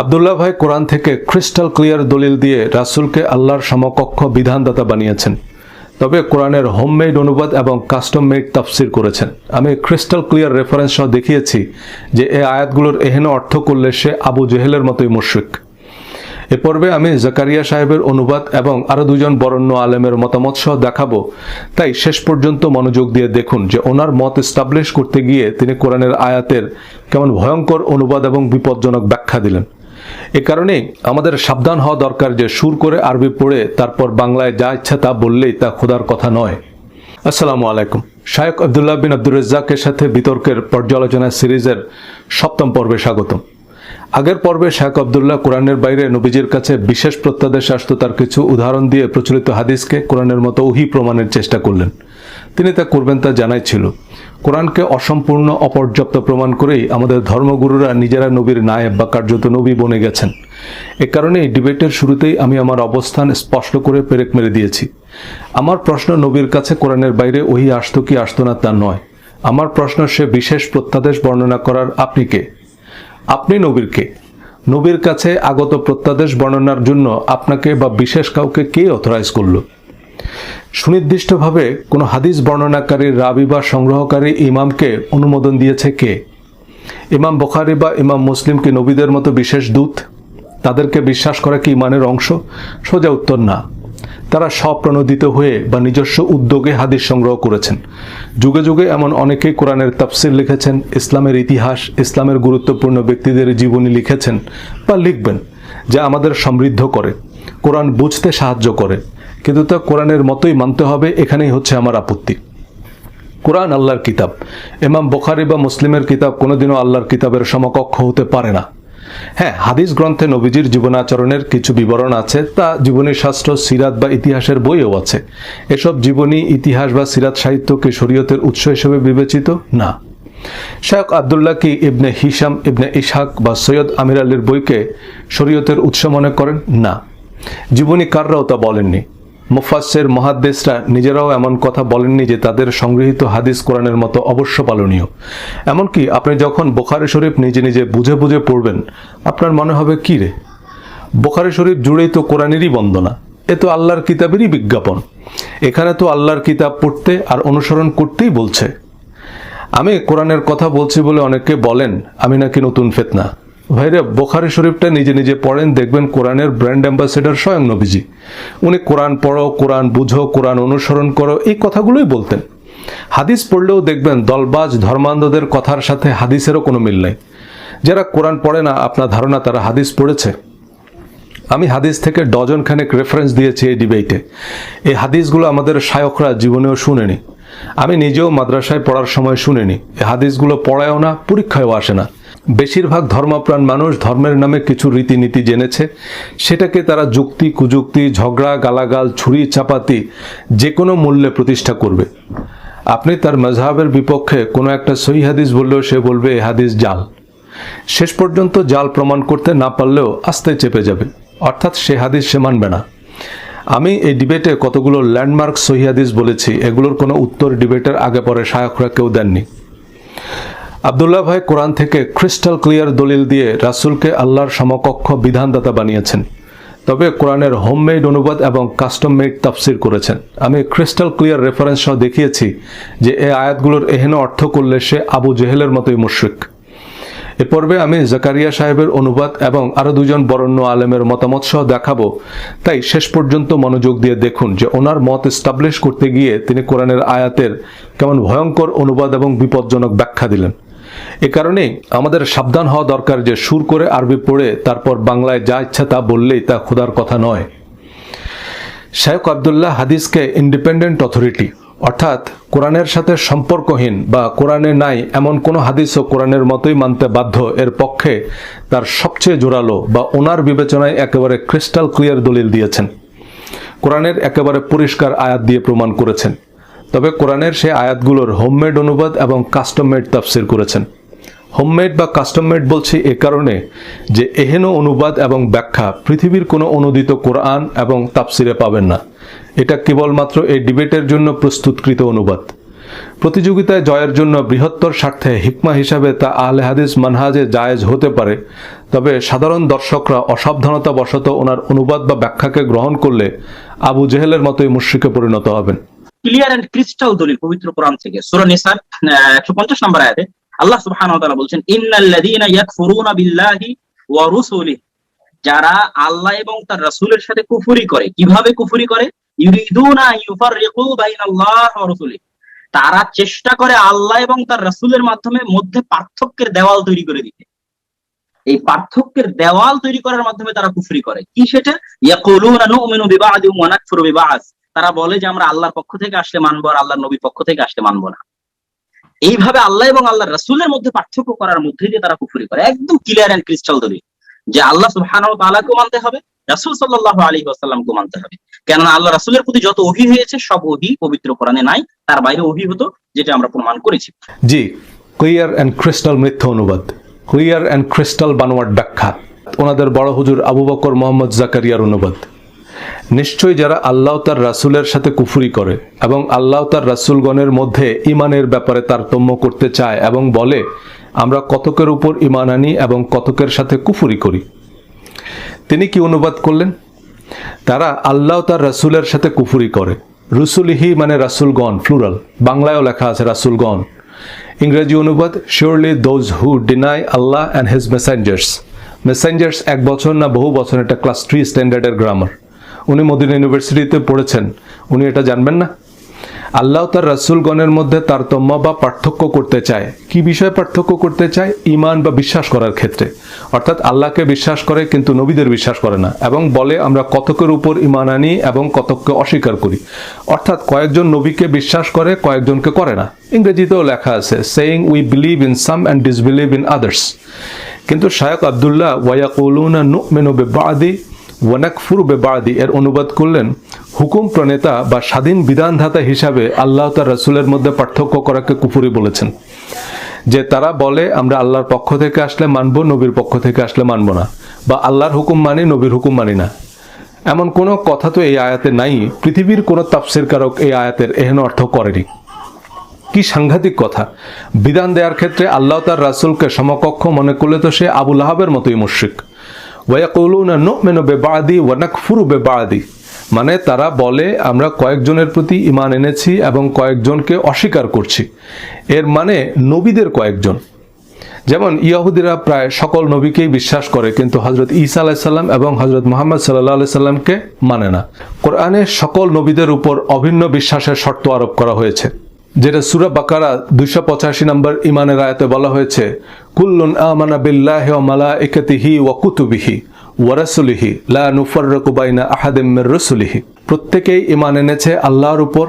আবদুল্লাহ ভাই কোরআন থেকে crystal clear দলিল দিয়ে রাসূলকে আল্লাহর সমকক্ষ বিধানদাতা বানিয়েছেন। তবে কোরআনের হোমমেড অনুবাদ এবং কাস্টম মেড তাফসির করেছেন। আমি ক্রিস্টাল ক্লিয়ার রেফারেন্স সহ দেখিয়েছি যে এই আয়াতগুলোর এহেন অর্থ করলে সে আবু জেহেলের মতোই মুশরিক এ পর্বে আমি জাকারিয়া সাহেবের অনুবাদ এবং আরও দুজন বরণ্য আলেমের মতামত সহ দেখাবো। তাই শেষ পর্যন্ত মনোযোগ দিয়ে দেখুন যে ওনার মত এস্টাবলিশ করতে গিয়ে তিনি কোরআনের আয়াতের কেমন ভয়ঙ্কর অনুবাদ এবং বিপজ্জনক ব্যাখ্যা দিলেন। এ কারণেই আমাদের সাবধান হওয়া দরকার যে সুর করে আরবি পড়ে তারপর বাংলায় যা ইচ্ছা তা বললেই তা খোদার কথা নয়। আসসালামু আলাইকুম। শায়ক আবদুল্লাহ বিন আব্দুর রেজ্জাকের সাথে বিতর্কের পর্যালোচনা সিরিজের সপ্তম পর্বে স্বাগতম। আগের পর্বে শেখ আবদুল্লাহ কোরআনের বাইরে নবীজির কাছে বিশেষ প্রত্যাদেশ আসতো তার কিছু উদাহরণ দিয়ে প্রচলিত হাদিসকে কোরআনের মতো উহি প্রমাণের চেষ্টা করলেন। তিনি তা করবেন তা জানাই ছিল। কোরআনকে অসম্পূর্ণ, অপর্যাপ্ত প্রমাণ করেই আমাদের ধর্মগুরুরা নিজেরা নবীর নায়েব বা কার্যত নবী বনে গেছেন। এ কারণেই ডিবেটের শুরুতেই আমি আমার অবস্থান স্পষ্ট করে পেরেক মেরে দিয়েছি। আমার প্রশ্ন নবীর কাছে কোরআনের বাইরে ওহি আসতো কি আসতো না তা নয়। আমার প্রশ্ন সে বিশেষ প্রত্যাদেশ বর্ণনা করার আপনি কে? আপনি নবীর কে? নবীর কাছে আগত প্রত্যাদেশ বর্ণনার জন্য আপনাকে বা বিশেষ কাউকে কে অথরাইজ করল? সুনির্দিষ্টভাবে কোনো হাদিস বর্ণনাকারী রাবি বা সংগ্রহকারী ইমামকে অনুমোদন দিয়েছে কে? ইমাম বখারি বা ইমাম মুসলিম কি নবীদের মতো বিশেষ দূত? তাদেরকে বিশ্বাস করা কি ইমানের অংশ? সোজা উত্তর না। তারা স্বপ্রণোদিত হয়ে বা নিজস্ব উদ্যোগে হাদিস সংগ্রহ করেছেন। যুগে যুগে এমন অনেকেই কোরআনের তাফসির লিখেছেন, ইসলামের ইতিহাস, ইসলামের গুরুত্বপূর্ণ ব্যক্তিদের জীবনী লিখেছেন বা লিখবেন, যা আমাদের সমৃদ্ধ করে। কোরআন বুঝতে সাহায্য করে। কিন্তু তা কোরআনের মতোই মানতে হবে, এখানেই হচ্ছে আমার আপত্তি। কোরআন আল্লাহর কিতাব। এমাম বোখারি বা মুসলিমের কিতাব কোনোদিনও আল্লাহর কিতাবের সমকক্ষ হতে পারে না। হ্যাঁ হাদিস গ্রন্থে নবীজির জীবনাচরণের কিছু বিবরণ আছে, তা জীবনী শাস্ত্র, সিরাত বা ইতিহাসের বইও আছে। এসব জীবনী, ইতিহাস বা সিরাত সাহিত্যকে শরীয়তের উৎস হিসেবে বিবেচিত? না। শেখ আবদুল্লাহ কি ইবনে হিসাম ইবনে ইশাক বা সৈয়দ আমির আলীর বইকে শরীয়তের উৎস মনে করেন? না। জীবনী কাররাও তা বলেননি। মুফাসের মহাদ্দেশরা নিজেরাও এমন কথা বলেননি যে তাদের সংগৃহীত হাদিস কোরআনের মতো অবশ্য পালনীয়। এমনকি আপনি যখন বোখারি শরীফ নিজে নিজে বুঝে বুঝে পড়বেন, আপনার মনে হবে, কি রে? বোখারি শরীফ জুড়েই তো কোরআনেরই বন্দনা। এ তো আল্লাহর কিতাবেরই বিজ্ঞাপন। এখানে তো আল্লাহর কিতাব পড়তে আর অনুসরণ করতেই বলছে। আমি কোরআনের কথা বলছি বলে অনেকে বলেন, আমি নাকি নতুন ফেতনা। ভাইরে, বোখারি শরীফটা নিজে নিজে পড়েন, দেখবেন কোরআনের ব্র্যান্ড অ্যাম্বাসেডর স্বয়ং নবীজি। উনি কোরআন পড়ো, কোরআন বুঝো, কোরআন অনুসরণ করো, এই কথাগুলোই বলতেন। হাদিস পড়লেও দেখবেন দলবাজ, ধর্মান্ধদের কথার সাথে হাদিসেরও কোনো মিল নেই। যারা কোরআন পড়ে না, আপনার ধারণা তারা হাদিস পড়েছে। আমি হাদিস থেকে ডজন খানেক রেফারেন্স দিয়েছি এই ডিবেটে এই হাদিসগুলো আমাদের শায়করা জীবনেও শুনেনি। আমি নিজেও মাদ্রাসায় পড়ার সময় শুনিনি। এই হাদিসগুলো পড়ায়ও না, পরীক্ষায়ও আসে না। বেশিরভাগ ধর্মপ্রাণ মানুষ ধর্মের নামে কিছু রীতিনীতি জেনেছে। সেটাকে তারা যুক্তি, কুযুক্তি, ঝগড়া, গালাগাল, ছুরি, চাপাতি যে কোনো মূল্যে প্রতিষ্ঠা করবে। আপনি তার মজহাবের বিপক্ষে কোনো একটা সহি হাদিস বললেও সে বলবে, এ হাদিস জাল। শেষ পর্যন্ত জাল প্রমাণ করতে না পারলেও আস্তে চেপে যাবে। অর্থাৎ সে হাদিস সে মানবে না। আমি এই ডিবেটে কতগুলো ল্যান্ডমার্ক সহি হাদিস বলেছি, এগুলোর কোনো উত্তর ডিবেটের আগে পরে শায়করা কেউ দেননি। আবদুল্লাহ ভাই কোরআন থেকে ক্রিস্টাল ক্লিয়ার দলিল দিয়ে রাসূলকে আল্লাহর সমকক্ষ বিধানদাতা বানিয়েছেন। তবে কোরআনের হোমমেড অনুবাদ এবং কাস্টম মেড তাফসির করেছেন। আমি ক্রিস্টাল ক্লিয়ার রেফারেন্স সহ দেখিয়েছি যে এই আয়াতগুলোর এহেন অর্থ করলে সে আবু জেহেলের মতোই মুশরিক এ পর্বে আমি জাকারিয়া সাহেবের অনুবাদ এবং আরও দুজন বরণ্য আলেমের মতামত সহ দেখাবো। তাই শেষ পর্যন্ত মনোযোগ দিয়ে দেখুন যে ওনার মত এস্টাবলিশ করতে গিয়ে তিনি কোরআনের আয়াতের কেমন ভয়ঙ্কর অনুবাদ এবং বিপজ্জনক ব্যাখ্যা দিলেন। এ কারণেই আমাদের সাবধান হওয়া দরকার যে সুর করে আরবি পড়ে তারপর বাংলায় যা ইচ্ছা তা বললেই তা খোদার কথা নয়। শেখ আবদুল্লাহ হাদিসকে ইন্ডিপেন্ডেন্ট অথরিটি অর্থাৎ কোরআনের সাথে সম্পর্কহীন বা কোরআনে নাই এমন কোনো হাদিসও কোরআনের মতোই মানতে বাধ্য, এর পক্ষে তার সবচেয়ে জোরালো বা ওনার বিবেচনায় একেবারে ক্রিস্টাল ক্লিয়ার দলিল দিয়েছেন। কোরআনের একেবারে পরিষ্কার আয়াত দিয়ে প্রমাণ করেছেন। তবে কোরআনের সেই আয়াতগুলোর হোমমেড অনুবাদ এবং কাস্টম মেড তাফসির করেছেন। হোমমেড বা কাস্টম মেড বলছি এ কারণে যে এহেন অনুবাদ এবং ব্যাখ্যা পৃথিবীর কোনো অনুদিত কোরআন এবং তাফসিরে পাবেন না। এটা কেবলমাত্র এই ডিবেটের জন্য প্রস্তুতকৃত অনুবাদ। প্রতিযোগিতায় জয়ের জন্য বৃহত্তর স্বার্থে হিকমা হিসাবে তা আহলে হাদিস মানহাজে জায়েজ হতে পারে, তবে সাধারণ দর্শকরা অসাবধানতাবশত ওনার অনুবাদ বা ব্যাখ্যাকে গ্রহণ করলে আবু জেহেলের মতোই মুশ্রিকে পরিণত হবেন। ক্লিয়ার এন্ড ক্রিস্টাল দলিল, পবিত্র কোরআন থেকে। সূরা নিসার একশো পঞ্চাশ নম্বর আয়াতে আল্লাহ সুবহানাহু ওয়া তাআলা বলছেন, ইন্নাল্লাযীনা ইয়াকফুরুনা বিল্লাহি ওয়া রুসুলিহি। যারা আল্লাহ এবং তার রাসূলের সাথে কুফরি করে, কীভাবে কুফরি করে? ইউরিদুনা ইউফাররিকু বাইনাল্লাহ ওয়া রাসূলিহি। তারা চেষ্টা করে আল্লাহ এবং তার রাসূলের মাধ্যমে মধ্যে পার্থক্যের দেওয়াল তৈরি করে দিতে। এই পার্থক্যের দেওয়াল তৈরি করার মাধ্যমে তারা কুফরি করে। কি সেটা? ইয়াকুলুনা নুমিনু বিবাদি ওয়া নাকফুরু বিবাদ তারা বলে যে আমরা আল্লাহর পক্ষ থেকে আসলে মানবো আর আল্লাহর নবীর পক্ষ থেকে আসলে মানবো না। এইভাবে আল্লাহ এবং আল্লাহর রাসূলের মধ্যে পার্থক্য করার মধ্যে দিয়ে তারা কুফরি করে। একদম ক্লিয়ার এন্ড ক্রিস্টাল দলিল যে আল্লাহ তাআলাকে মানতে হবে, রাসূল সাল্লাল্লাহু আলাইহি ওয়াসাল্লামকে মানতে হবে। কেননা আল্লাহ রাসূলের প্রতি যত ওহী হয়েছে, সব ওহী পবিত্র কোরআনে নাই, তার বাইরে ওহী হতো, যেটা আমরা প্রমাণ করেছি। জি ক্লিয়ার অ্যান্ড ক্রিস্টাল মিথ্যা অনুবাদ ক্লিয়ার অ্যান্ড ক্রিস্টাল বানোয়ার ব্যাখ্যা। ওনাদের বড় হুজুর আবু বকর মোহাম্মদ জাকারিয়ার অনুবাদ। নিশ্চয়ই যারা আল্লাহ তার রাসূলের সাথে কুফুরি করে এবং আল্লাহ তার রাসূলগণের মধ্যে ইমানের ব্যাপারে তারতম্য করতে চায় এবং বলে, আমরা কতকের উপর ইমান আনি এবং কতকের সাথে কুফুরি করি? তিনি কি অনুবাদ করলেন? তারা আল্লাহ তার রাসূলের সাথে কুফুরি করে। রুসুলিহি মানে রাসূলগণ ফ্লুরাল বাংলায়ও লেখা আছে রাসূলগণ। ইংরেজি অনুবাদ surely those who deny Allah and his messengers messengers এক বছর না বহু বছর, এটা ক্লাস থ্রি স্ট্যান্ডার্ডের গ্রামার উনি মদিনা ইউনিভার্সিটিতে পড়েছেন। উনি এটা জানবেন না? আল্লাহ তার রাসূলগণের মধ্যে তারতম্য বা পার্থক্য করতে চায়। কি বিষয়ে পার্থক্য করতে চায়? ইমান বা বিশ্বাস করার ক্ষেত্রে। অর্থাৎ আল্লাহকে বিশ্বাস করে কিন্তু নবীদের বিশ্বাস করে না এবং বলে, আমরা কতকের উপর ইমান আনি এবং কতককে অস্বীকার করি? অর্থাৎ কয়েকজন নবীকে বিশ্বাস করে, কয়েকজনকে করে না। ইংরেজিতেও লেখা আছে saying we believe in some and disbelieve in others কিন্তু শায়ক আবদুল্লাহ ওয়াকুলুনা নুমিনু বিবাদি ওয়ানাকফুরু বেবাদি, এর অনুবাদ করলেন, হুকুম প্রণেতা বা স্বাধীন বিধানধাতা হিসাবে আল্লাহ তার রাসূলের মধ্যে পার্থক্য করাকে কুফুরি বলেছেন। যে তারা বলে, আমরা আল্লাহর পক্ষ থেকে আসলে মানব, নবীর পক্ষ থেকে আসলে মানব না। বা আল্লাহর হুকুম মানি, নবীর হুকুম মানি না। এমন কোনো কথা তো এই আয়াতে নাই, পৃথিবীর কোনো তাফসির কারক এই আয়াতের এহেন অর্থ করেনি। কি সাংঘাতিক কথা। বিধান দেওয়ার ক্ষেত্রে আল্লাহ তার রাসূলকে সমকক্ষ মনে করলে তো সে আবুল আহাবের মতোই মুশরিক। ওয়াকুলুনা নুমিনু বিবাদি ওয়া নাকফুরু বিবাদি। মানে তারা বলে, আমরা কয়েকজনের প্রতি ইমান এনেছি এবং কয়েকজনকে অস্বীকার করছি। এর মানে নবীদের কয়েকজন। যেমন ইয়াহুদিরা প্রায় সকল নবীকেই বিশ্বাস করে, কিন্তু হজরত ঈসা আলাইসাল্লাম এবং হজরত মোহাম্মদ সাল্লাহ সাল্লামকে মানে না। কোরআনে সকল নবীদের উপর অভিন্ন বিশ্বাসের শর্ত আরোপ করা হয়েছে। যেটা সুরা বাকারা দুইশো পঁচাশি নম্বর ইমানের আয়াতে বলা হয়েছে, কুল্লুন আমানা বিল্লাহ ওয়া মালাইকাতিহি ওয়া কুতুবিহি ওয়ারাসুলিহি লা নুফাররিকু বাইনা আহাদিম মির রুসুলিহি। প্রত্যেকেই ইমান এনেছে আল্লাহর উপর,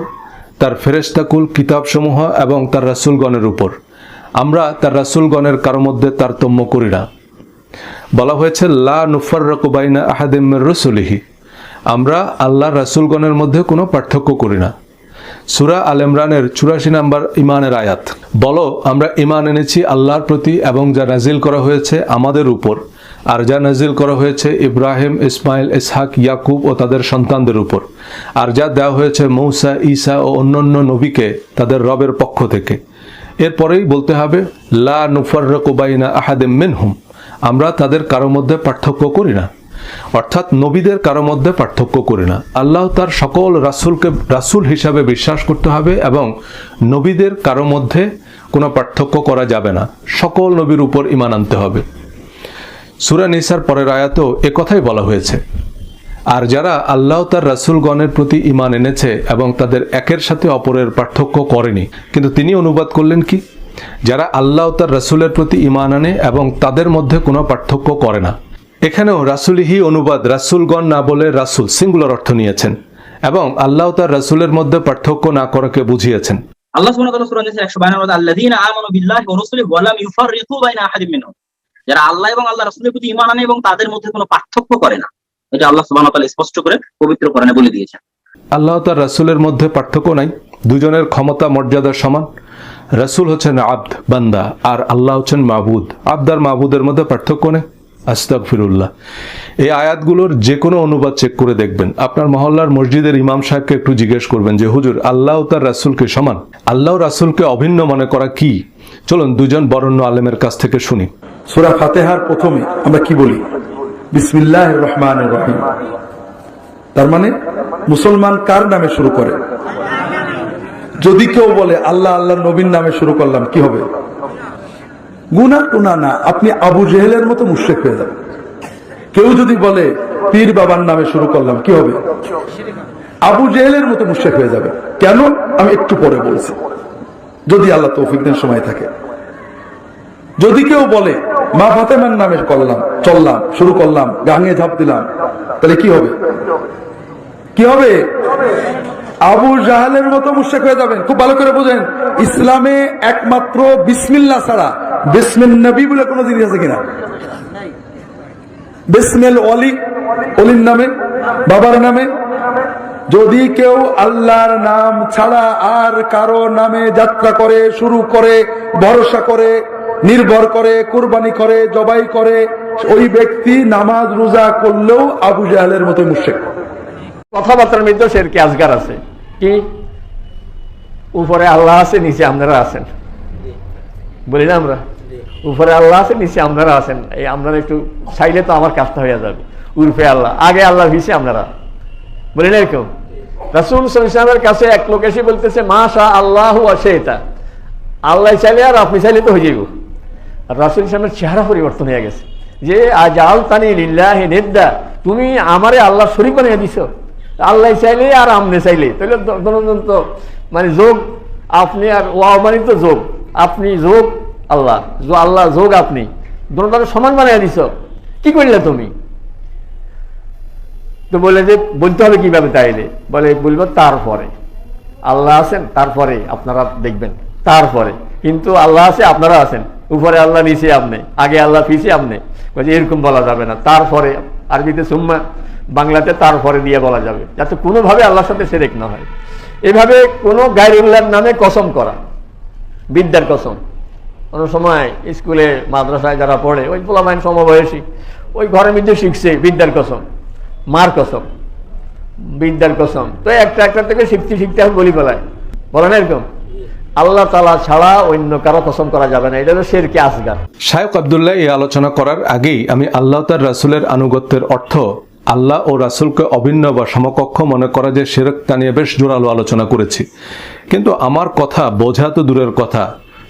তার ফেরেশতাকুল কিতাবসমূহ এবং তার রাসূলগণের উপর। আমরা তার রাসূলগণের কারও মধ্যে তারতম্য করি না। বলা হয়েছে, লা নুফাররিকু বাইনা আহাদিম মির রুসুলিহি। আমরা আল্লাহর রাসূলগণের মধ্যে কোনো পার্থক্য করি না। সুরা আল ইমরানের চুরাশি নাম্বার ইমানের আয়াত। বলো, আমরা ইমান এনেছি আল্লাহর প্রতি এবং যা নাজিল করা হয়েছে আমাদের উপর, আর যা নাজিল করা হয়েছে ইব্রাহিম, ইসমাইল, ইসহাক, ইয়াকুব ও তাদের সন্তানদের উপর, আর যা দেওয়া হয়েছে মৌসা, ঈসা ও অন্যান্য নবীকে তাদের রবের পক্ষ থেকে। এরপরেই বলতে হবে, লা নুফারকুবাইনা আহাদেম মিনহুম, আমরা তাদের কারও মধ্যে পার্থক্য করি না। অর্থাৎ নবীদের কারও মধ্যে পার্থক্য করি না। আল্লাহ তার সকল রাসূলকে, রাসূল হিসাবে বিশ্বাস করতে হবে এবং নবীদের কারও মধ্যে কোনো পার্থক্য করা যাবে না। সকল নবীর উপর ইমান আনতে হবে। সুরা নিসার পরের আয়াতেও কথাই বলা হয়েছে, আর যারা আল্লাহ তার রাসূলগণের প্রতি ইমান এনেছে এবং তাদের একের সাথে অপরের পার্থক্য করেনি, কিন্তু তিনি অনুবাদ করলেন কি? যারা আল্লাহ তার রাসূলের প্রতি ইমান আনে এবং তাদের মধ্যে কোনো পার্থক্য করে না। এখানেও রাসুলিহি অনুবাদ রাসূলগণ না বলে রাসূল সিঙ্গুলার অর্থ নিয়েছেন এবং আল্লাহ তার রাসূলের মধ্যে পার্থক্য না করাকে বুঝিয়েছেন। আল্লাহ সুবহানাহু ওয়া তাআলা সূরা নিসা 152 মধ্যে আল্লাযীনা আমানু বিল্লাহি ওয়া রাসূলিহি ওয়া লাম ইউফাররিকু বাইনা আহাদিম মিনহুম। যারা আল্লাহ এবং আল্লাহ রাসূলের প্রতি ঈমান আনে এবং তাদের মধ্যে কোনো পার্থক্য করে না এটা আল্লাহ ওয়া স্পষ্ট করে পবিত্র কোরআনে বলে দিয়েছেন। আল্লাহ তার রাসূলের মধ্যে পার্থক্য নাই দুজনের ক্ষমতা মর্যাদা সমান। রাসূল হচ্ছেন আব্দ বান্দা আর আল্লাহ হচ্ছেন মাহবুদ আব্দ আর মাহবুদের মধ্যে পার্থক্য নেই। আস্তাগফিরুল্লাহ। এই আয়াতগুলোর যে কোনো অনুবাদ চেক করে দেখবেন। আপনার মহল্লার মসজিদের ইমাম সাহেবকে একটু জিজ্ঞেস করবেন যে, হুজুর, আল্লাহ তার রাসূলকে সমান? আল্লাহ রাসূলকে অভিন্ন মনে করা কি? চলুন দুজন বরণ্য আলেমের কাছ থেকে শুনি। সুরা ফাতেহার প্রথমে আমরা কি বলি? বিসমিল্লাহ রহমান রহিম। তার মানে মুসলমান কার নামে শুরু করে? যদি কেউ বলে, আল্লাহ আল্লাহ নবীন নামে শুরু করলাম কি হবে? গুনা টুনা না আপনি আবু জেহেলের মতো মুশেক হয়ে যাবেন। কেউ যদি বলে, পীর বাবার নামে শুরু করলাম, কি হবে? আবু জেহেলের মতো মুশেক হয়ে যাবে কেন? আমি একটু পরে বলছি। যদি আল্লাহ তৌফিক দেন, সময় থাকে। যদি কেউ বলে, মা ফাতেমার নামে করলাম, চললাম, শুরু করলাম, গাঙে ঝাঁপ দিলাম, তাহলে কি হবে? কি হবে? আবু জাহালের মতো মুশেক হয়ে যাবেন। খুব ভালো করে বোঝেন। ইসলামে একমাত্র বিসমিল্লা ছাড়া বিসমিল নবী বলে কোনো জিনিস আছে কিনা? বিসমিল অলি অলির নামে, বাবার নামে। যদি কেউ আল্লাহর নাম ছাড়া আর কারও নামে যাত্রা করে, শুরু করে, ভরসা করে, নির্ভর করে, কুরবানি করে, জবাই করে, ওই ব্যক্তি নামাজ রোজা করলেও আবু জাহালের মতো মুশেক কথাবার্তার মধ্যে সেরকে আজগার আছে। কি? উপরে আল্লাহ আছে, নিচে আপনারা আছেন। বলি না আমরা? উপরে আল্লাহ আছে নিচে আপনারা আছেন। এই আপনারা একটু চাইলে তো আমার কাজটা হয়ে যাবে। উর্ফে আল্লাহ। আগে আল্লাহ ভিসে আপনারা। বলি না এরকম? রাসুল ইসলামের কাছে এক লোক এসে বলতেছে মা শাহ আল্লাহ আছে এটা। আল্লাহ চাইলে আর আপনি চাইলে তো হয়ে যাইব। আর রাসুল ইসলামের চেহারা পরিবর্তন হয়ে গেছে। যে আজাল তানি লিল্লাহি নিদ্দা। তুমি আমারে আল্লাহ শরীফ বানিয়ে দিছো। আল্লাহ চাইলে আর আমনে চাইলে। তাহলে তো মানে যোগ আপনি আর ও তো যোগ। আপনি যোগ আল্লাহ আল্লাহ যোগ আপনি। দোনোটাকে সমান বানিয়ে দিছো। কি করলে তুমি? তো বলে যে, বলতে হবে কীভাবে তাইলে? বলে, বলব তারপরে। আল্লাহ আছেন, তারপরে আপনারা দেখবেন, তারপরে। কিন্তু আল্লাহ আছে, আপনারা আছেন। উপরে আল্লাহ, নিচে আপনি। আগে আল্লাহ পিছিয়ে আপনি। বলছে এরকম বলা যাবে না। তারপরে, আরবিতে সুম্মা, বাংলাতে তারপরে দিয়ে বলা যাবে। যাতে কোনোভাবে আল্লাহর সাথে সেরেক না হয়। এভাবে কোনো গাইরুল্লাহর নামে কসম করা। বিদ্যার কসম। কোনো সময় স্কুলে, মাদ্রাসায় যারা পড়ে, ওই পোলামাইন সমবয়সী, ওই ঘরের মধ্যে শিখছে বিদ্যার কসম, মার কসম, বিদ্যার কসম। তো একটা একটা থেকে শিখতে শিখতে আমি বলি বলায় বলেন এরকম? আল্লাহ তালা ছাড়া অন্য কারও কসম করা যাবে না। এটা হলো শেরকে আসগার শায়ক আবদুল্লাহ এই আলোচনা করার আগেই আমি আল্লাহ তার রাসূলের আনুগত্যের অর্থ আল্লাহ ও রাসূলকে অভিন্ন বা সমকক্ষ মনে করা যে সেরক তা নিয়ে বেশ জোরালো আলোচনা করেছি। কিন্তু আমার কথা বোঝা তো দূরের কথা,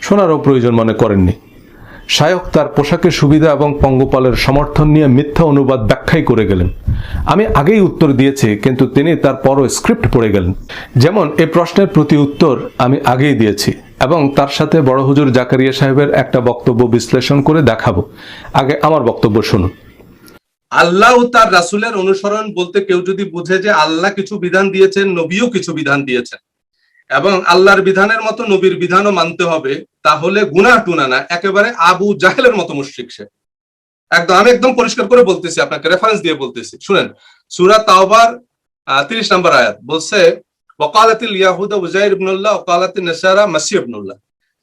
শোনারও প্রয়োজন মনে করেননি। শায়ক তার পোশাকের সুবিধা এবং পঙ্গপালের সমর্থন নিয়ে মিথ্যা অনুবাদ ব্যাখ্যাই করে গেলেন। আমি আগেই উত্তর দিয়েছি, কিন্তু তিনি তারপরও স্ক্রিপ্ট পড়ে গেলেন। যেমন এ প্রশ্নের প্রতি উত্তর আমি আগেই দিয়েছি এবং তার সাথে বড় হুজুর জাকারিয়া সাহেবের একটা বক্তব্য বিশ্লেষণ করে দেখাবো। আগে আমার বক্তব্য শুনুন। আল্লাহ তার রাসূলের অনুসরণ বলতে কেউ যদি বুঝে যে আল্লাহ কিছু বিধান দিয়েছেন, নবীও কিছু বিধান দিয়েছেন, এবং আল্লাহর বিধানের মতো নবীর বিধানও মানতে হবে, তাহলে গুনাহ টুনা না, একেবারে আবু জাহেলের মতো মুশরিক সে। একদম, আমি একদম পরিষ্কার করে বলতেছি আপনাকে রেফারেন্স দিয়ে বলতেছি। শুনেন, সুরা তাওবার তিরিশ নম্বর আয়াত বলছে ওকালাতিল ইয়াহুদা উজাইর ইবনুল্লাহ ওকালাতিল নাসারা মাসি ইবনুল্লাহ।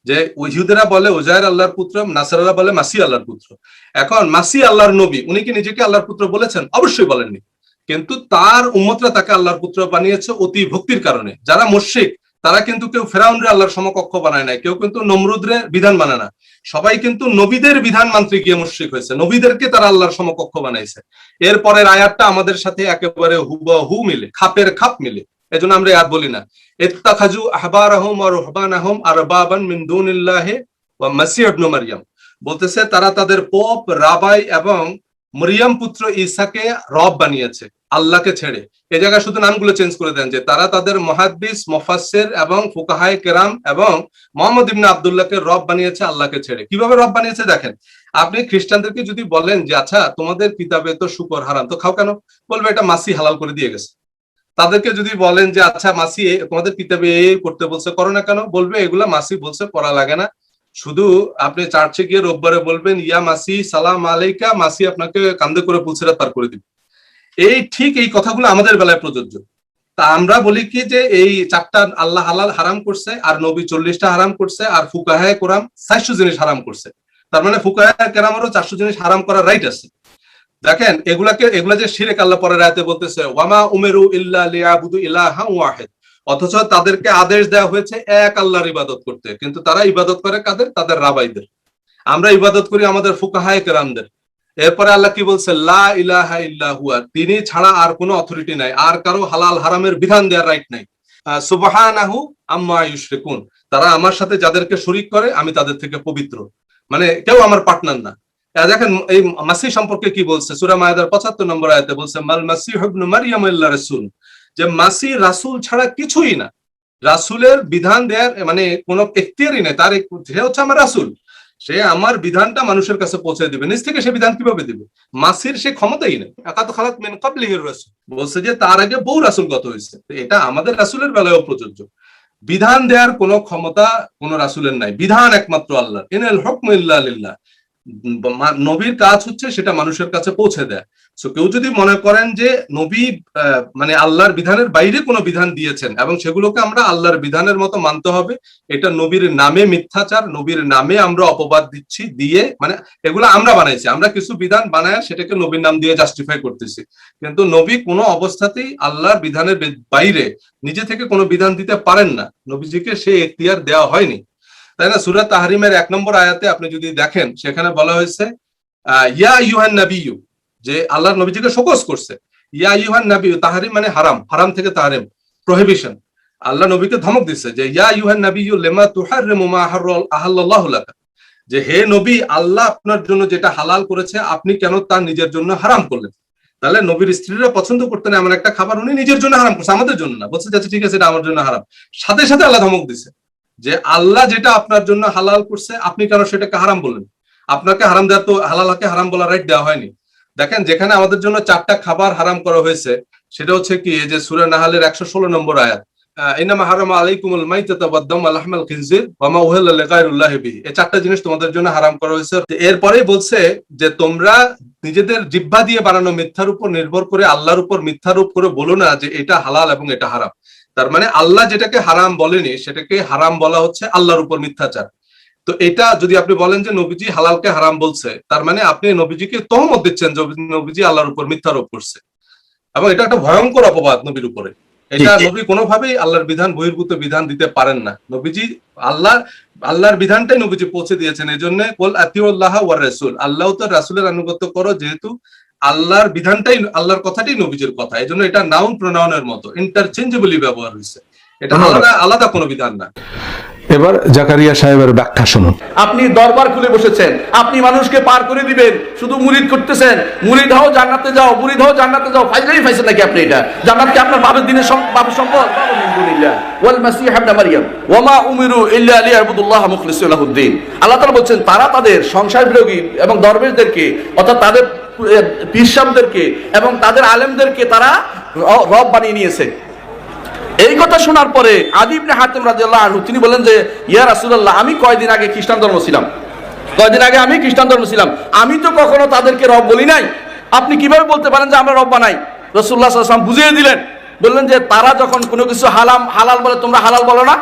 যে ইহুদেরা বলে উজাইর আল্লাহর পুত্র, নাসারারা বলে মাসি আল্লাহর পুত্র। এখন মাসি আল্লাহর নবী, উনি কি নিজেকে আল্লাহর পুত্র বলেছেন? অবশ্যই বলেননি। কিন্তু তার উম্মতরা তাকে আল্লাহর পুত্র বানিয়েছে অতি ভক্তির কারণে। যারা মুশরিক, তারা কিন্তু কেউ ফেরাউনরে আল্লাহর সমকক্ষ বানায় নাই, কেউ কিন্তু নমরুদরে বিধান মানে না। সবাই কিন্তু নবীদের বিধান মানতে গিয়ে মুশরিক হয়েছে। নবীদেরকে তারা আল্লাহর সমকক্ষ বানাইছে। এরপরের আয়াতটা আমাদের সাথে একেবারে হুবহু মিলে, খাপের খাপ মিলে। এজন্য আমরা আয়াত বলি না। ইত্তাখাজু আহবারাহুম ওয়া রুহবানাহুম আরবাবান মিন দুনিল্লাহি ওয়া মাসিহ ইবনে মারইয়াম বলতেছে, তারা তাদের পোপ রাবাই এবং মরিয়াম পুত্র ঈসাকে রব বানিয়েছে, আল্লাহকে ছেড়ে। এই জায়গায় শুধু নামগুলো চেঞ্জ করে দেন যে, তারা তাদের মহাদ্দিস, মুফাসসির এবং ফুকাহায়ে কেরাম এবং মোহাম্মদ ইবনে আব্দুল্লাহকে রব বানিয়েছে, আল্লাহকে ছেড়ে। কীভাবে রব বানিয়েছে দেখেন, আপনি খ্রিস্টানদেরকে যদি বলেন যে আচ্ছা তোমাদের কিতাবে তো শুকর হারাম, তো খাও কেন? বলবে, এটা মাসি হালাল করে দিয়ে গেছে। তাদেরকে যদি বলেন যে আচ্ছা মাসি তোমাদের কিতাবে এই করতে বলছে, করো না কেন? বলবে, এগুলা মাসি বলছে, করা লাগে না। শুধু আপনি চার্চে গিয়ে রোববারে বলবেন, ইয়া মাসি, সালাম আলাইকা, মাসি আপনাকে কান্দে করে পুলসেরা তার করে দিবে। এই ঠিক এই কথাগুলো আমাদের বেলায় প্রযোজ্য। তা আমরা বলি কি যে, এই চারটা আল্লাহ হালাল হারাম করছে, আর নবী চল্লিশটা হারাম করছে, আর ফুকাহায় কোরআন চারশো জিনিস হারাম করছে। তার মানে ফুকাহায় কেরামেরও চারশো জিনিস হারাম করার রাইট আছে। দেখেন, এগুলাকে, এগুলা যে শিরেক আল্লাহ পরের আয়াতে বলতেছে, ওয়ামা উমেরু ইল্লা লিয়াবুদু ইলাহা ওয়াহিদ অথচ তাদেরকে আদেশ দেওয়া হয়েছে এক আল্লাহর ইবাদত করতে। কিন্তু তারা ইবাদত করে কাদের? তাদের রাবাইদের। আমরা ইবাদত করি আমাদের ফুকাহায় কেরামদের। এরপরে আল্লাহ কি বলছে? লা ইলাহা ইল্লা হুয়া তিনি ছাড়া আর কোনো অথরিটি নাই, আর কারও হালাল হারামের বিধান দেওয়ার রাইট নাই। সুবহানাহু আম্মা ইউশরিকুন। তারা আমার সাথে যাদেরকে শরিক করে, আমি তাদের থেকে পবিত্র। মানে কেউ আমার পার্টনার না। দেখেন এই মাসি সম্পর্কে কি বলছে? সুরা মায়াদার 75 নম্বর আয়াতে বলছে, মাল মাসি ইবনু মারইয়াম ইল্লা রাসূল যে মাসি রাসূল ছাড়া কিছুই না। রাসূলের বিধান দেয়ার মানে কোনো এখতিয়ারই নেই। তার সে হচ্ছে আমার রাসূল। সে আমার বিধানটা মানুষের কাছে পৌঁছে দিবে। নিজ থেকে সে বিধান কীভাবে দিবে? মাসির সে ক্ষমতাই নেই। একাত খালাত মেন কাবলিহির রাসূল। বলছে যে তার আগে বহু রাসুল গত হয়েছে। এটা আমাদের রাসূলের বেলায়ও প্রযোজ্য। বিধান দেওয়ার কোনো ক্ষমতা কোন রাসূলের নাই। বিধান একমাত্র আল্লাহ ইনাল হুকমু ইল্লা লিল্লাহ। মা- নবীর কাজ হচ্ছে সেটা মানুষের কাছে পৌঁছে দেয়। সো কেউ যদি মনে করেন যে নবী মানে আল্লাহর বিধানের বাইরে কোনো বিধান দিয়েছেন এবং সেগুলোকে আমরা আল্লাহর বিধানের মতো মানতে হবে, এটা নবীর নামে মিথ্যাচার, নবীর নামে আমরা অপবাদ দিচ্ছি, দিয়ে মানে এগুলো আমরা বানাইছি। আমরা কিছু বিধান বানায় সেটাকে নবীর নাম দিয়ে জাস্টিফাই করতেছি। কিন্তু নবী কোনো অবস্থাতেই আল্লাহর বিধানের বাইরে নিজে থেকে কোনো বিধান দিতে পারেন না। নবীজিকে সে এখতিয়ার দেওয়া হয়নি। তাই না সুরাত তাহরিমের এক নম্বর আয়াতে আপনি যদি দেখেন, সেখানে বলা হয়েছে ইয়া ইউহান নাবিয়ু যে আল্লাহর নবীজিকে শোকস করছে। ইয়া ইউহান নাবিয়ু তাহারিম মানে হারাম হারাম থেকে তাহারিম প্রহিবিশন আল্লাহ নবীকে ধমক দিচ্ছে যে, ইয়া ইউহান নাবিয়ু লেমা তুহাররিমু মা আহাল্লাল্লাহু লাকা। যে, হে নবী, আল্লাহ আপনার জন্য যেটা হালাল করেছে, আপনি কেন তা নিজের জন্য হারাম করলেন? তাহলে নবীর স্ত্রীরা পছন্দ করতেন এমন একটা খাবার উনি নিজের জন্য হারাম করছে, আমাদের জন্য না। বলছে যাচ্ছে ঠিক আছে, এটা আমার জন্য হারাম। সাথে সাথে আল্লাহ ধমক দিছে। যে আল্লাহ যেটা আপনার জন্য হালাল করছে আপনি কেন সেটাকে হারাম বললেন? আপনাকে হারাম দেওয়া তো হালালকে হারাম বলার রাইট দেওয়া হয়নি। দেখেন যেখানে আমাদের জন্য চারটা খাবার হারাম করা হয়েছে সেটা হচ্ছে কি যে সুরা নাহালের একশো ষোলো নম্বর আয়াত। আহ, ইন্নামা হারামা আলাইকুমুল মাইতাতা ওয়াদ-দাম ওয়া লাহমাল খিনজির ওয়া মা উহিল্লা বিহি। এই চারটা জিনিস তোমাদের জন্য হারাম করা হয়েছে। এরপরেই বলছে যে তোমরা নিজেদের জিহ্বা দিয়ে বানানো মিথ্যার উপর নির্ভর করে আল্লাহর উপর মিথ্যারোপ করে বলো না যে এটা হালাল এবং এটা হারাম। তার মানে আল্লাহ যেটাকে হারাম বলেনি সেটাকে হারাম বলা হচ্ছে আল্লাহর উপর মিথ্যাচার। তো এটা যদি আপনি বলেন যে নবীজি হালালকে হারাম বলছে তার মানে আপনি নবীজিকে তহমত দিচ্ছেন যে নবীজি আল্লাহর উপর মিথ্যারোপ করছে। এবং এটা একটা ভয়ঙ্কর অপবাদ নবীর উপরে। এটা নবী কোনোভাবেই আল্লাহর বিধান বহির্ভূত বিধান দিতে পারেন না। নবীজি আল্লাহ আল্লাহর বিধানটাই নবীজি পৌঁছে দিয়েছেন। এই জন্য কোল আতিউল্লাহ ওয়ার রাসূল। আল্লাহ তো রাসুলের আনুগত্য করো যেহেতু আল্লাহর বিধানটাই আল্লাহর কথাটাই নবীজির কথা। এই জন্য এটা নাউন প্রোনাউনের মতো ইন্টারচেঞ্জেবলি ব্যবহার হয়েছে। এটা আলাদা আলাদা কোনো বিধান না। এবার জাকারিয়া সাহেবের ব্যাখ্যা শুনুন। আপনি দরবার খুলে বসেছেন আপনি মানুষকে পার করে দিবেন শুধু মুরিদ করতেছেন। মুরিদ হও জান্নাতে যাও মুরিদ হও জান্নাতে যাও ফাইজলাই ফাইছেন নাকি আপনি এটা? জান্নাত কি আপনার বাবের দিনের বাবের সম্পদ? আলহামদুলিল্লাহ। ওয়াল মাসিহ ইবনে মারইয়াম ওয়া মা উমিরু ইল্লা লিয়াবুদুল্লাহ মুখলিসিন লাহুদ্দিন। আল্লাহ তাআলা বলছেন তারা তাদের সংসার বিরোধী এবং দরবেশদেরকে অর্থাৎ তাদের পীরসাবদেরকে এবং তাদের আলেমদেরকে তারা রব বানিয়ে নিয়েছে। এই কথা শোনার পরে আদিবনে হাতেম রাদিয়াল্লাহু আনহু, তিনি বলেন যে, ইয়া রাসুল্লাহ আমি কয়দিন আগে খ্রিস্টান ধর্ম ছিলাম? কয়দিন আগে আমি খ্রিস্টান ধর্ম ছিলাম? আমি তো কখনো তাদেরকে রব বলি নাই। আপনি কীভাবে বলতে পারেন যে, আমরা রব বানাই? রাসূলুল্লাহ সাল্লাল্লাহু বুঝিয়ে দিলেন। বললেন যে, তারা যখন কোনো কিছু হালাম, হালাল বলে তোমরা হালাল বলো না।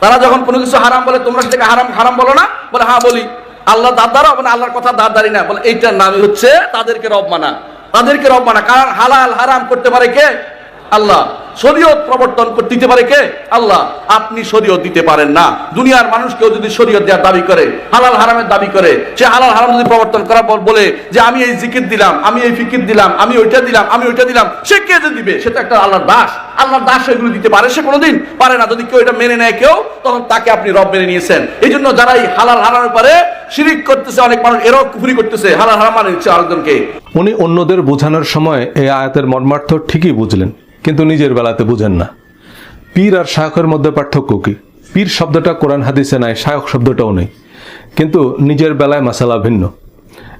তারা যখন কোনো কিছু হারাম বলে তোমরা সেটাকে হারাম হারাম বলো না। বলে হ্যাঁ বলি। আল্লাহ দাদারা মানে আল্লাহর কথা দাদারি না, বলে এইটার নামই হচ্ছে তাদেরকে রব মানা। তাদেরকে রব মানা। কারণ হালাল হারাম করতে পারে কে? আল্লাহ। শরীয়ত প্রবর্তন দিতে পারে কে? আল্লাহ। আপনি শরীয়ত দিতে পারেন না। দুনিয়ার মানুষ কেউ যদি শরীয়ত দেওয়ার দাবি করে, হালাল হারামের দাবি করে, সে হালাল হারাম যদি প্রবর্তন করার পর বলে যে আমি এই জিকির দিলাম, আমি এই ফিকির দিলাম, আমি ওইটা দিলাম, আমি ওইটা দিলাম, সে কে যে দিবে? সেটা একটা আল্লাহর দাস। আল্লাহর দাস এগুলো দিতে পারে? সে কোনোদিন পারে না। যদি কেউ এটা মেনে নেয় কেউ, তখন তাকে আপনি রব মেনে নিয়েছেন। এই জন্য যারা এই হালাল হারামের পরে শিরিক করতেছে, অনেক মানুষ এরাও কুফুরি করতেছে। হালাল হারাম মানে আরেকজনকে। উনি অন্যদের বোঝানোর সময় এই আয়াতের মর্মার্থ ঠিকই বুঝলেন। কিন্তু নিজের বেলাতে বুঝেন না। পীর আর শায়কের মধ্যে পার্থক্য কি? পীর শব্দটা কোরআন হাদিসে নাই শায়ক শব্দটাও নেই। কিন্তু নিজের বেলায় মাসালা ভিন্ন।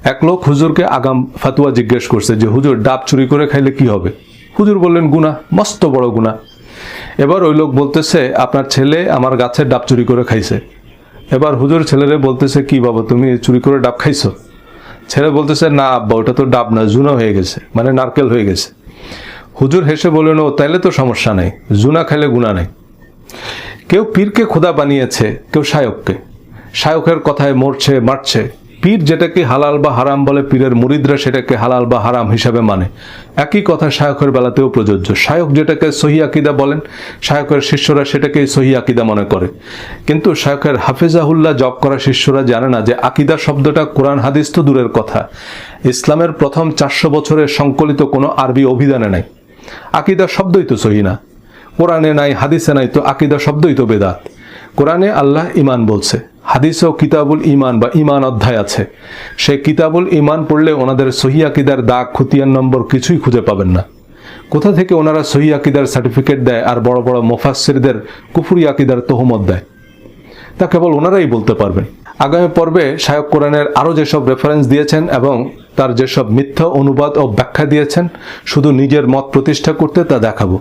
এক লোক হুজুরকে আগাম ফাতুয়া জিজ্ঞেস করছে যে, হুজুর, ডাব চুরি করে খাইলে কি হবে? হুজুর বললেন গুনা মস্ত বড় গুনা এবার ওই লোক বলতেছে, আপনার ছেলে আমার গাছের ডাব চুরি করে খাইছে। এবার হুজুর ছেলেরে বলতেছে, কি বাবা, তুমি চুরি করে ডাব খাইছো? ছেলে বলতেছে, না আব্বা, ওটা তো ডাব না জুনা হয়ে গেছে মানে নারকেল হয়ে গেছে। হুজুর হেসে বললেন, ও, তাইলে তো সমস্যা নাই, জুনা খাইলে গুণা নেই। কেউ পীরকে খোদা বানিয়েছে, কেউ শায়ককে শায়কের কথায় মরছে, মারছে। পীর যেটাকে হালাল বা হারাম বলে, পীরের মুরিদরা সেটাকে হালাল বা হারাম হিসাবে মানে। একই কথা শায়কের বেলাতেও প্রযোজ্য। শায়ক যেটাকে সহি আকিদা বলেন শায়কের শিষ্যরা সেটাকেই সহি আকিদা মনে করে। কিন্তু শায়কের হাফিজাহুল্লাহ জব করা শিষ্যরা জানে না যে আকিদা শব্দটা কোরআন হাদিস তো দূরের কথা। ইসলামের প্রথম চারশো বছরের সংকলিত কোনো আরবি অভিধানে নাই। আকিদা শব্দই তো সহি না। কোরআনে নাই, হাদিসে নাই, তো আকিদা শব্দই তো বেদাত। কোরআনে আল্লাহ ইমান বলছে। হাদিসেও কিতাবুল ইমান বা ইমান অধ্যায় আছে। সেই কিতাবুল ইমান পড়লে ওনাদের সহি আকিদার দাগ খতিয়ান নম্বর কিছুই খুঁজে পাবেন না। কোথা থেকে ওনারা সহি আকিদার সার্টিফিকেট দেয় আর বড় বড় মোফাসিরদের কুফুরি আকিদার তহমত দেয়? তা কেবল ওনারাই বলতে পারবেন। আগামী পর্বে শায়ক কোরআনের আরও যেসব রেফারেন্স দিয়েছেন এবং তার যেসব মিথ্যা অনুবাদ ও ব্যাখ্যা দিয়েছেন, শুধু নিজের মত প্রতিষ্ঠা করতে তা দেখাবো।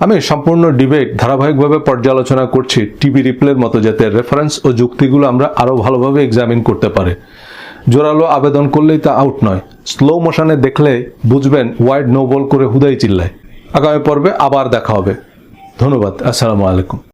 আমি সম্পূর্ণ ডিবেট ধারাবাহিকভাবে পর্যালোচনা করছি টিভি রিপ্লের মতো যাতে রেফারেন্স ও যুক্তিগুলো আমরা আরও ভালোভাবে এক্সামিন করতে পারে। জোরালো আবেদন করলেই তা আউট নয়। স্লো মোশনে দেখলে বুঝবেন ওয়াইড নো বল করে হুদাই চিল্লায়। আগামী পর্বে আবার দেখা হবে। ধন্যবাদ। আসসালামু আলাইকুম।